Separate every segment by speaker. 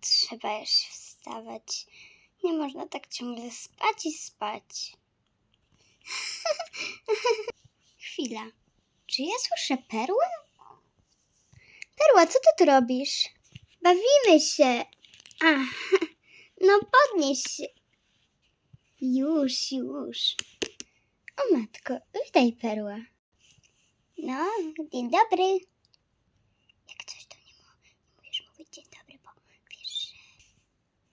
Speaker 1: trzeba już wstawać. Nie można tak ciągle spać i spać. Chwila. Czy ja słyszę perłę? Perła, co ty tu robisz? Bawimy się. A, no podnieś się. Już, już. O matko, witaj perła. No, dzień dobry. Jak coś to nie, mo- nie musisz mówić dzień dobry, bo wiesz, że...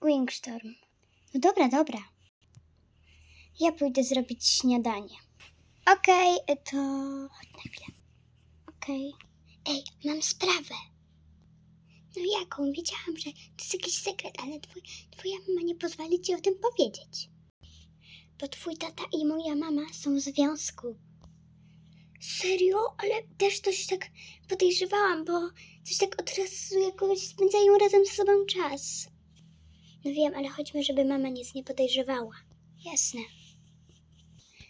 Speaker 1: Wingstorm. No dobra, dobra. Ja pójdę zrobić śniadanie. Okej, to... Chodź na chwilę. Okej. Ej, mam sprawę. No jaką? Wiedziałam, że to jest jakiś sekret, ale twój, twoja mama nie pozwoli ci o tym powiedzieć. Bo twój tata i moja mama są w związku. Serio? Ale też coś tak podejrzewałam, bo coś tak od razu jakoś spędzają razem ze sobą czas. No wiem, ale chodźmy, żeby mama nic nie podejrzewała. Jasne.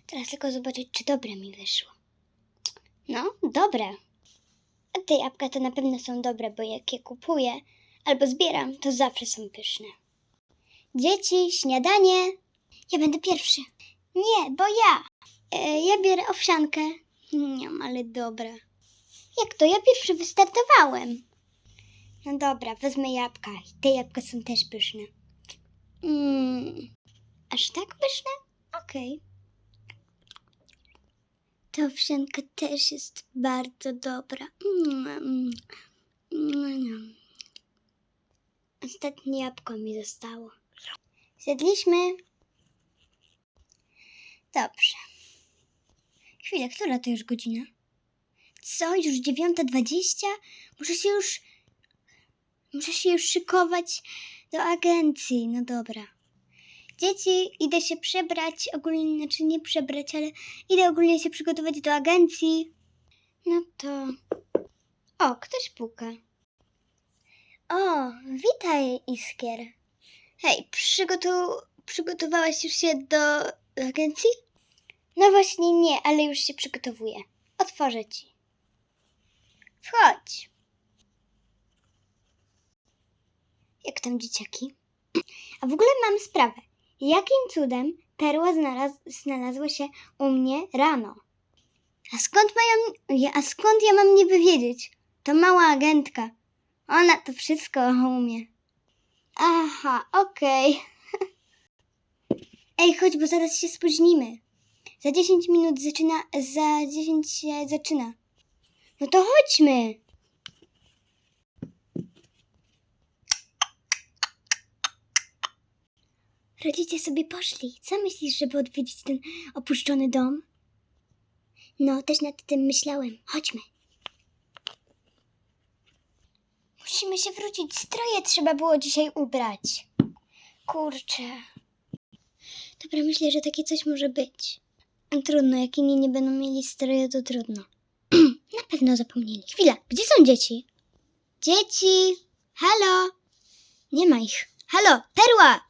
Speaker 1: Teraz tylko zobaczyć, czy dobre mi wyszło. No, dobre. A te jabłka to na pewno są dobre, bo jak je kupuję albo zbieram, to zawsze są pyszne. Dzieci, śniadanie. Ja będę pierwszy. Nie, bo ja. E, ja biorę owsiankę. Nie, ale dobra. Jak to? Ja pierwszy wystartowałem. No dobra, wezmę jabłka. I te jabłka są też pyszne. Mm, aż tak pyszne? Okej. Ta owsianka też jest bardzo dobra. Mm, mm, mm. Ostatnie jabłko mi zostało. Zjedliśmy. Dobrze. Chwilę, która to już godzina? Co, już 9.20? Muszę się już... Muszę się już szykować do agencji. No dobra. Dzieci, idę się przebrać, ogólnie, znaczy nie przebrać, ale idę ogólnie się przygotować do agencji. No to... O, ktoś puka. O, witaj, Iskier. Hej, przygotu... przygotowałaś już się do agencji? No właśnie nie, ale już się przygotowuję. Otworzę ci. Wchodź. Jak tam dzieciaki? A w ogóle mam sprawę. Jakim cudem perła znalaz znalazła się u mnie rano? A skąd, mają, a skąd ja mam niby wiedzieć? To mała agentka. Ona to wszystko umie. Aha, okej. Ej, chodź, bo zaraz się spóźnimy. Za 10 minut zaczyna, za 10 się zaczyna. No to chodźmy. Rodzice sobie poszli. Co myślisz, żeby odwiedzić ten opuszczony dom? No, też nad tym myślałem. Chodźmy. Musimy się wrócić. Stroje trzeba było dzisiaj ubrać. Kurczę. Dobra, myślę, że takie coś może być. Trudno, jak inni nie będą mieli stroje, to trudno. Na pewno zapomnieli. Chwila, gdzie są dzieci? Dzieci! Halo! Nie ma ich. Halo, perła!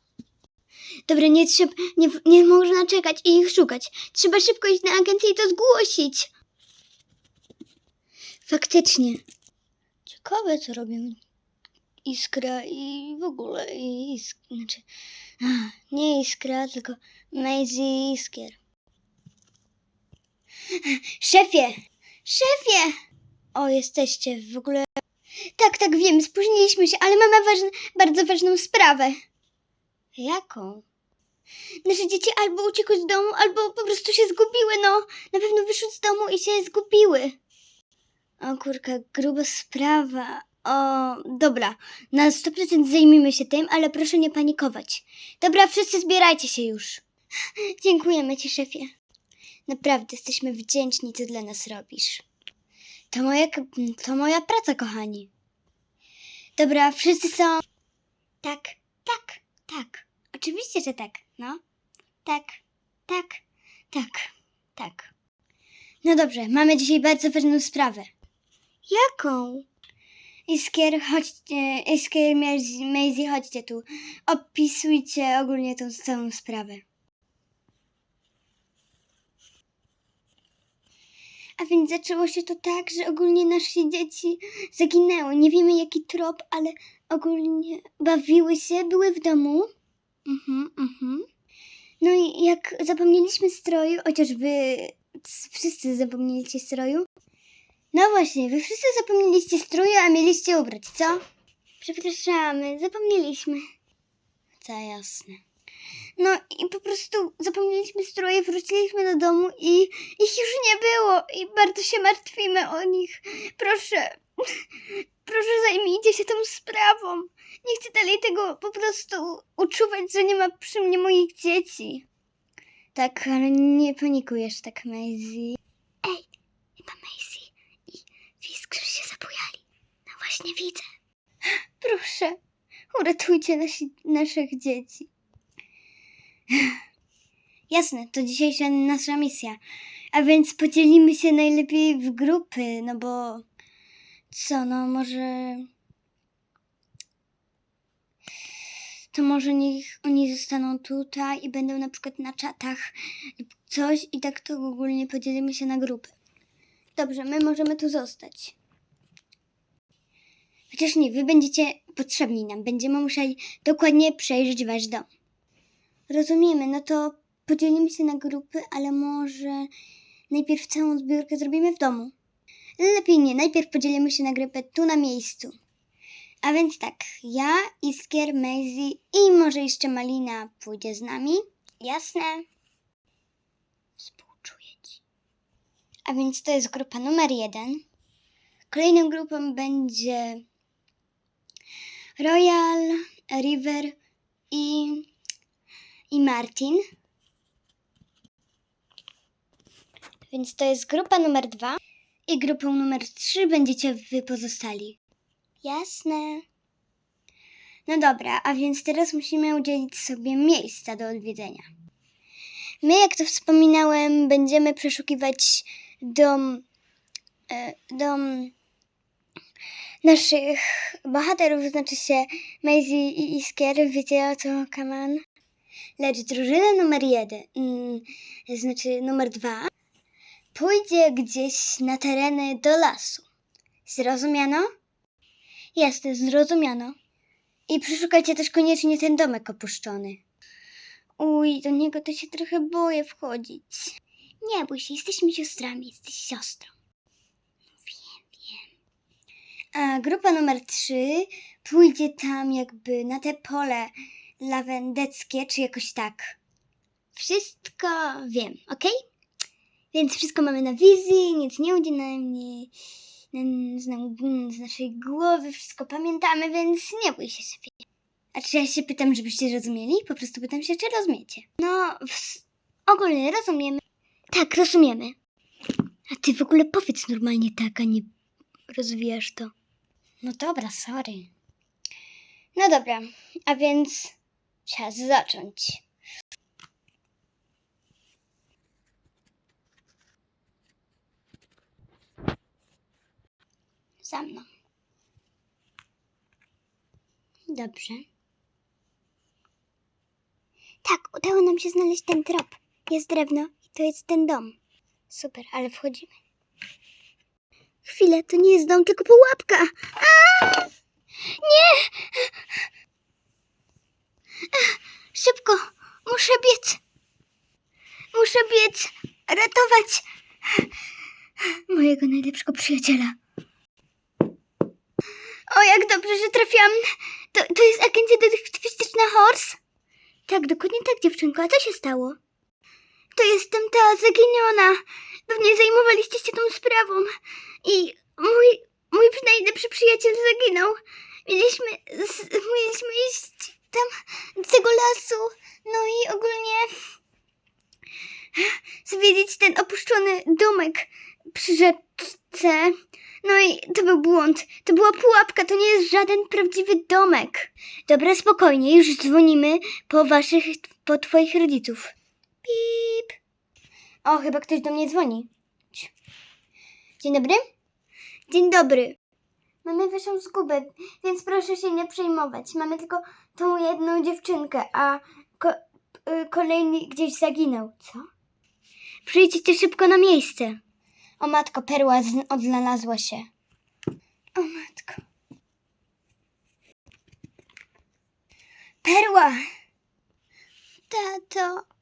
Speaker 1: Dobra, nie trzeba, nie, nie można czekać i ich szukać. Trzeba szybko iść na agencję i to zgłosić. Faktycznie. Ciekawe, co robią Iskra i w ogóle i isk... Znaczy, a, nie Iskra, tylko Maisie Iskier. Szefie! Szefie! O, jesteście w ogóle... Tak, tak, wiem, spóźniliśmy się, ale mamy ważn... bardzo ważną sprawę. Jaką? Nasze dzieci albo uciekły z domu, albo po prostu się zgubiły, no. Na pewno wyszły z domu i się zgubiły. O kurka, gruba sprawa. O, dobra, na 100% zajmijmy się tym, ale proszę nie panikować. Dobra, wszyscy zbierajcie się już. Dziękujemy ci, szefie. Naprawdę jesteśmy wdzięczni, co dla nas robisz. To moja, to moja praca, kochani. Dobra, wszyscy są... Tak, tak, tak. Oczywiście, że tak, no. Tak, tak, tak, tak. No dobrze, mamy dzisiaj bardzo ważną sprawę. Jaką? Iskier, chodźcie, Iskier, Maisie, chodźcie tu. Opisujcie ogólnie tą całą sprawę. A więc zaczęło się to tak, że ogólnie nasze dzieci zaginęły. Nie wiemy jaki trop, ale ogólnie bawiły się, były w domu. Mhm, mhm. No i jak zapomnieliśmy stroju, chociaż wy wszyscy zapomnieliście stroju. No właśnie, wy wszyscy zapomnieliście stroju, a mieliście ubrać, co? Przepraszamy, zapomnieliśmy. To jasne. No i po prostu zapomnieliśmy stroje, wróciliśmy do domu i ich już nie było i bardzo się martwimy o nich. Proszę, proszę zajmijcie się tą sprawą. Nie chcę dalej tego po prostu uczuwać, że nie ma przy mnie moich dzieci. Tak, ale nie panikujesz tak, Maisie. Ej, chyba Maisie i Fiskrzy się zabujali. No właśnie widzę. Proszę, uratujcie nasi, naszych dzieci. Jasne, to dzisiejsza nasza misja. A więc podzielimy się najlepiej w grupy, no bo co, no może. To może niech oni zostaną tutaj i będą na przykład na czatach lub coś i tak to ogólnie podzielimy się na grupy. Dobrze, my możemy tu zostać. Chociaż nie, wy będziecie potrzebni nam. Będziemy musieli dokładnie przejrzeć wasz dom. Rozumiemy, no to podzielimy się na grupy, ale może najpierw całą zbiórkę zrobimy w domu. Lepiej nie, najpierw podzielimy się na grupę tu na miejscu. A więc tak, ja, Iskier, Maisie i może jeszcze Malina pójdzie z nami. Jasne. Współczuję ci. A więc to jest grupa numer jeden. Kolejną grupą będzie Royal, River i, i Martin. Więc to jest grupa numer dwa. I grupą numer trzy będziecie wy pozostali. Jasne. No dobra, a więc teraz musimy udzielić sobie miejsca do odwiedzenia. My, jak to wspominałem, będziemy przeszukiwać dom, e, dom naszych bohaterów, znaczy się Maisie i Iskier, wiecie o co, Kaman? Lecz drużyna numer jeden, mm, znaczy numer dwa, pójdzie gdzieś na tereny do lasu. Zrozumiano? Jasne, zrozumiano. I przeszukajcie też koniecznie ten domek opuszczony. Uj, do niego to się trochę boję wchodzić. Nie bój się, jesteśmy siostrami, jesteś siostrą. Wiem, wiem. A grupa numer trzy pójdzie tam jakby na te pole lawendeckie, czy jakoś tak. Wszystko wiem, okej? Więc wszystko mamy na wizji, nic nie ujdzie na mnie, z, naszej głowy, wszystko pamiętamy, więc nie bój się sobie. A czy ja się pytam, żebyście rozumieli? Po prostu pytam się, czy rozumiecie. No, ogólnie rozumiemy. Tak, rozumiemy. A ty w ogóle powiedz normalnie tak, a nie rozwijasz to. No dobra, sorry. No dobra, a więc czas zacząć. Za mną. Dobrze. Tak, udało nam się znaleźć ten trop. Jest drewno i to jest ten dom. Super, ale wchodzimy. Chwilę, to nie jest dom, tylko pułapka. A! Nie! Szybko, muszę biec. Muszę biec, ratować mojego najlepszego przyjaciela. O, jak dobrze, że trafiłam. To, to jest agencja detektywistyczna Horse? Tak, dokładnie tak, dziewczynko. A co się stało? To jestem ta zaginiona. Pewnie zajmowaliście się tą sprawą. I mój, mój najlepszy przyjaciel zaginął. Mieliśmy, z, mieliśmy iść tam do tego lasu. No i ogólnie zwiedzić ten opuszczony domek przy rzeczce. No i to był błąd. To była pułapka, to nie jest żaden prawdziwy domek. Dobra, spokojnie, już dzwonimy po waszych, po twoich rodziców. Pip. O, chyba ktoś do mnie dzwoni. Dzień dobry? Dzień dobry. Mamy wyższą zgubę, więc proszę się nie przejmować. Mamy tylko tą jedną dziewczynkę, a ko- y, kolejny gdzieś zaginął. Co? Przyjdźcie szybko na miejsce. O matko, perła odnalazła się. O matko. Perła! Tato.